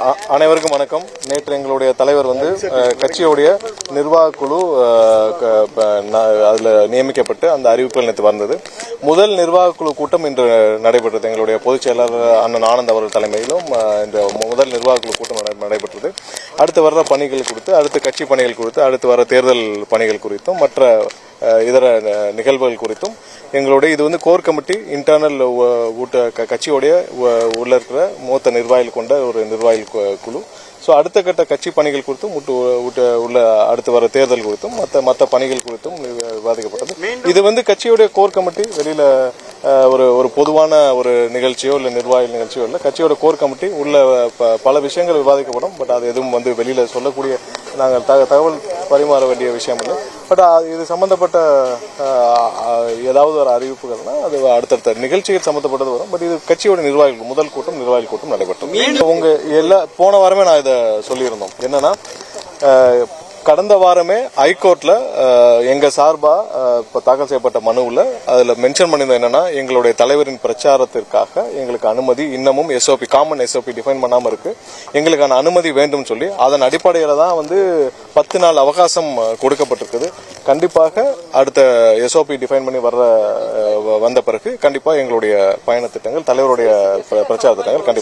அ- அனைவருக்கும் வணக்கம். நேற்று எங்களுடைய தலைவர் வந்து கட்சியுடைய நிர்வாக குழு அதில் க- ப- ந- நியமிக்கப்பட்டு அந்த அறிவிப்புகள் நேற்று வந்தது. முதல் நிர்வாக குழு கூட்டம் இன்று நடைபெற்றது. எங்களுடைய பொதுச் செயலாளர் அண்ணன் ஆனந்த் அவர்கள் தலைமையிலும் இந்த முதல் நிர்வாக குழு கூட்டம் நடைபெற்றது. அடுத்து வர்ற பணிகள் குறித்து அடுத்து கட்சி பணிகள் குறித்து அடுத்து வர தேர்தல் பணிகள் குறித்தும் மற்ற இதர நிகழ்வுகள் குறித்தும் எங்களுடைய இது வந்து கோர் கமிட்டி இன்டர்னல் ஊட்ட கட்சியோடைய உள்ள இருக்கிற மூத்த நிர்வாகிகள் கொண்ட ஒரு நிர்வாகிகள் குழு. ஸோ அடுத்த கட்ட கட்சி பணிகள் குறித்தும் உள்ள அடுத்து வர தேர்தல் குறித்தும் மற்ற மற்ற பணிகள் குறித்தும் விவாதிக்கப்பட்டது. இது வந்து கட்சியுடைய கோர் கமிட்டி வெளியில ஒரு ஒரு பொதுவான ஒரு நிகழ்ச்சியோ இல்ல நிர்வாக நிகழ்ச்சியோ இல்ல கட்சியோட கோர் கமிட்டி உள்ள பல விஷயங்கள் விவாதிக்கப்படும். பட் அது எதுவும் வந்து வெளியில சொல்லக்கூடிய நாங்கள் த- தகவல் பரிமாற வேண்டிய விஷயம் இல்லை. பட் இது அஹ், ஏதாவது ஒரு அறிவிப்புகள்னா அது அடுத்தடுத்த நிகழ்ச்சிகள் சம்பந்தப்பட்டது வரும். பட் இது கட்சியோட நிர்வாகிகள் முதல் கூட்டம் நிர்வாகிகள் கூட்டம் நடைபெற்றது. உங்க எல்லா போன வாரமே நான் இதை சொல்லியிருந்தோம். என்னன்னா கடந்த வாரமே ஹைகோர்ட்ல எங்க சார்பா இப்ப தாக்கல் செய்யப்பட்ட மனுவில் அதுல மென்ஷன் பண்ணியிருந்தது என்னன்னா எங்களுடைய தலைவரின் பிரச்சாரத்திற்காக எங்களுக்கு அனுமதி இன்னமும் எஸ்ஓபி காமன் எஸ்ஓபி டிஃபைன் பண்ணாம இருக்கு. எங்களுக்கான அனுமதி வேண்டும் சொல்லி அதன் அடிப்படையில தான் வந்து பத்து நாள் அவகாசம் கொடுக்கப்பட்டிருக்குது. கண்டிப்பாக அடுத்த எஸ்ஓபி டிஃபைன் பண்ணி வர்ற வந்த பிறகு கண்டிப்பா எங்களுடைய பயண திட்டங்கள் தலைவருடைய பிரச்சார திட்டங்கள் கண்டிப்பா